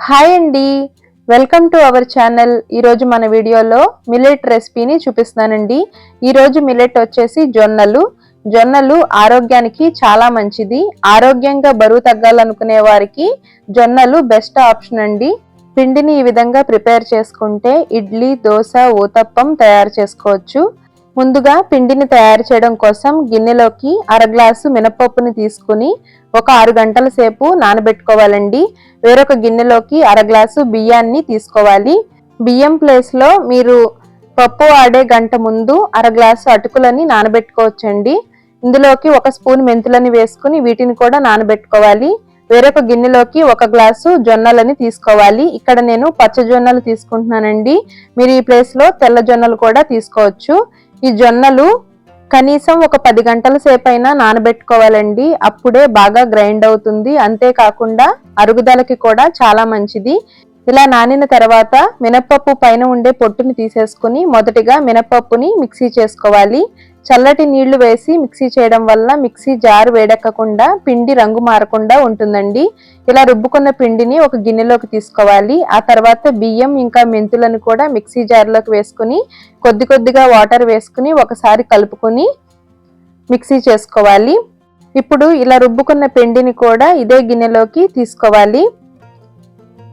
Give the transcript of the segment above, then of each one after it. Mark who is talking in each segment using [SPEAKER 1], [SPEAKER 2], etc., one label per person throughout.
[SPEAKER 1] Hi అండి. Welcome to our channel. ఈరోజు మన వీడియోలో మిల్లెట్ రెసిపీని చూపిస్తున్నానండి. ఈరోజు మిల్లెట్ వచ్చేసి జొన్నలు. జొన్నలు ఆరోగ్యానికి చాలా మంచిది. ఆరోగ్యంగా బరువు తగ్గాలనుకునే వారికి జొన్నలు బెస్ట్ ఆప్షన్ అండి. పిండిని ఈ విధంగా ప్రిపేర్ చేసుకుంటే ఇడ్లీ దోశ ఊతప్పం తయారు చేసుకోవచ్చు. ముందుగా పిండిని తయారు చేయడం కోసం గిన్నెలోకి అర గ్లాసు మినపప్పుని తీసుకుని ఒక ఆరు గంటల సేపు నానబెట్టుకోవాలండి. వేరొక గిన్నెలోకి అర గ్లాసు బియ్యాన్ని తీసుకోవాలి. బియ్యం ప్లేస్లో మీరు పప్పు ఆడే గంట ముందు అర గ్లాసు అటుకులని నానబెట్టుకోవచ్చండి. ఇందులోకి ఒక స్పూన్ మెంతులని వేసుకుని వీటిని కూడా నానబెట్టుకోవాలి. వేరొక గిన్నెలోకి ఒక గ్లాసు జొన్నలని తీసుకోవాలి. ఇక్కడ నేను పచ్చ జొన్నలు తీసుకుంటున్నానండి. మీరు ఈ ప్లేస్లో తెల్ల జొన్నలు కూడా తీసుకోవచ్చు. ఈ జొన్నలు కనీసం ఒక పది గంటల సేపైనా నానబెట్టుకోవాలండి. అప్పుడే బాగా గ్రైండ్ అవుతుంది. అంతేకాకుండా అరుగుదలకి కూడా చాలా మంచిది. ఇలా నానిన తర్వాత మినపప్పు పైన ఉండే పొట్టుని తీసేసుకుని మొదటిగా మినపప్పుని మిక్సీ చేసుకోవాలి. చల్లటి నీళ్ళు వేసి మిక్సీ చేయడం వల్ల మిక్సీ జారు వేడెక్కకుండా పిండి రంగు మారకుండా ఉంటుందండి. ఇలా రుబ్బుకున్న పిండిని ఒక గిన్నెలోకి తీసుకోవాలి. ఆ తర్వాత బియ్యం ఇంకా మెంతులను కూడా మిక్సీ జార్లోకి వేసుకుని కొద్ది కొద్దిగా వాటర్ వేసుకుని ఒకసారి కలుపుకొని మిక్సీ చేసుకోవాలి. ఇప్పుడు ఇలా రుబ్బుకున్న పిండిని కూడా ఇదే గిన్నెలోకి తీసుకోవాలి.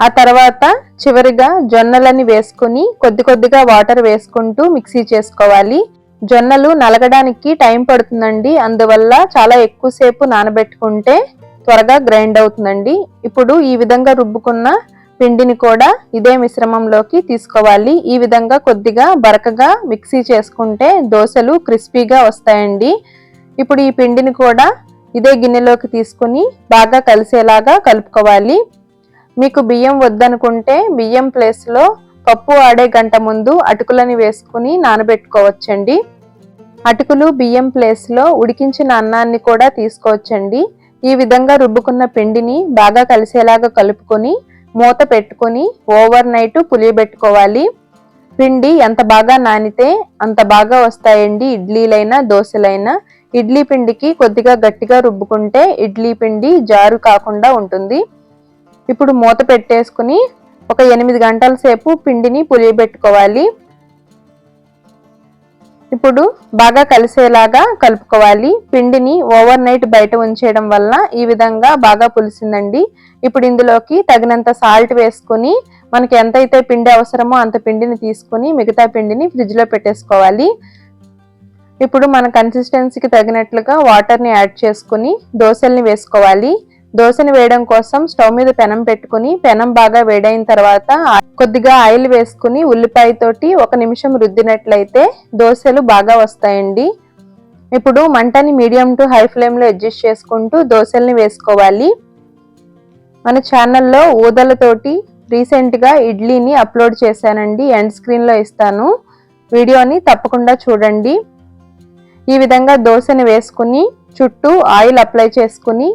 [SPEAKER 1] ఆ తర్వాత చివరిగా జొన్నలని వేసుకుని కొద్ది కొద్దిగా వాటర్ వేసుకుంటూ మిక్సీ చేసుకోవాలి. జొన్నలు నలగడానికి టైం పడుతుందండి. అందువల్ల చాలా ఎక్కువసేపు నానబెట్టుకుంటే త్వరగా గ్రైండ్ అవుతుందండి. ఇప్పుడు ఈ విధంగా రుబ్బుకున్న పిండిని కూడా ఇదే మిశ్రమంలోకి తీసుకోవాలి. ఈ విధంగా కొద్దిగా బరకగా మిక్సీ చేసుకుంటే దోశలు క్రిస్పీగా వస్తాయండి. ఇప్పుడు ఈ పిండిని కూడా ఇదే గిన్నెలోకి తీసుకుని బాగా కలిసేలాగా కలుపుకోవాలి. మీకు బియ్యం వద్దనుకుంటే బియ్యం ప్లేస్లో పప్పు ఆడే గంట ముందు అటుకులని వేసుకుని నానబెట్టుకోవచ్చండి. అటుకులు బియ్యం ప్లేస్లో ఉడికించిన అన్నాన్ని కూడా తీసుకోవచ్చండి. ఈ విధంగా రుబ్బుకున్న పిండిని బాగా కలిసేలాగా కలుపుకొని మూత పెట్టుకొని ఓవర్ నైట్ పులియబెట్టుకోవాలి. పిండి ఎంత బాగా నానితే అంత బాగా వస్తాయండి ఇడ్లీలైనా దోశలైనా. ఇడ్లీ పిండికి కొద్దిగా గట్టిగా రుబ్బుకుంటే ఇడ్లీ పిండి జారు కాకుండా ఉంటుంది. ఇప్పుడు మూత పెట్టేసుకుని ఒక ఎనిమిది గంటల సేపు పిండిని పులియబెట్టుకోవాలి. ఇప్పుడు బాగా కలిసేలాగా కలుపుకోవాలి. పిండిని ఓవర్ నైట్ బయట ఉంచేయడం వల్ల ఈ విధంగా బాగా పులిసిందండి. ఇప్పుడు ఇందులోకి తగినంత సాల్ట్ వేసుకుని మనకి ఎంతైతే పిండి అవసరమో అంత పిండిని తీసుకుని మిగతా పిండిని ఫ్రిడ్జ్లో పెట్టేసుకోవాలి. ఇప్పుడు మన కన్సిస్టెన్సీకి తగినట్లుగా వాటర్ని యాడ్ చేసుకుని దోశల్ని వేసుకోవాలి. దోశని వేయడం కోసం స్టవ్ మీద పెనం పెట్టుకుని పెనం బాగా వేడైన తర్వాత కొద్దిగా ఆయిల్ వేసుకుని ఉల్లిపాయతోటి ఒక నిమిషం రుద్దినట్లయితే దోశలు బాగా వస్తాయండి. ఇప్పుడు మంటని మీడియం టు హై ఫ్లేమ్లో అడ్జస్ట్ చేసుకుంటూ దోశల్ని వేసుకోవాలి. మన ఛానల్లో ఊదలతోటి రీసెంట్గా ఇడ్లీని అప్లోడ్ చేశానండి. ఎండ్ స్క్రీన్లో ఇస్తాను. వీడియోని తప్పకుండా చూడండి. ఈ విధంగా దోశని వేసుకుని చుట్టూ ఆయిల్ అప్లై చేసుకుని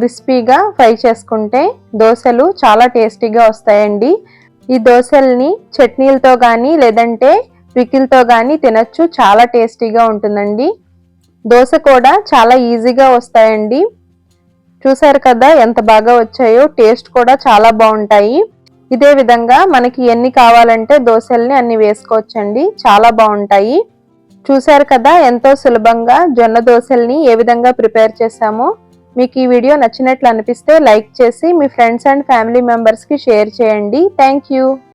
[SPEAKER 1] క్రిస్పీగా ఫ్రై చేసుకుంటే దోశలు చాలా టేస్టీగా వస్తాయండి. ఈ దోశల్ని చట్నీలతో కానీ లేదంటే పికిల్తో కానీ తినచ్చు చాలా టేస్టీగా ఉంటుందండి. దోశ కూడా చాలా ఈజీగా వస్తాయండి. చూసారు కదా ఎంత బాగా వచ్చాయో టేస్ట్ కూడా చాలా బాగుంటాయి. ఇదే విధంగా మనకి ఎన్ని కావాలంటే దోశల్ని అన్ని వేసుకోవచ్చండి చాలా బాగుంటాయి. చూసారు కదా ఎంతో సులభంగా జొన్న దోశల్ని ఏ విధంగా ప్రిపేర్ చేశామో. మీకు ఈ వీడియో నచ్చినట్లు అనిపిస్తే లైక్ చేసి మీ ఫ్రెండ్స్ అండ్ ఫ్యామిలీ మెంబర్స్కి షేర్ చేయండి. Thank you.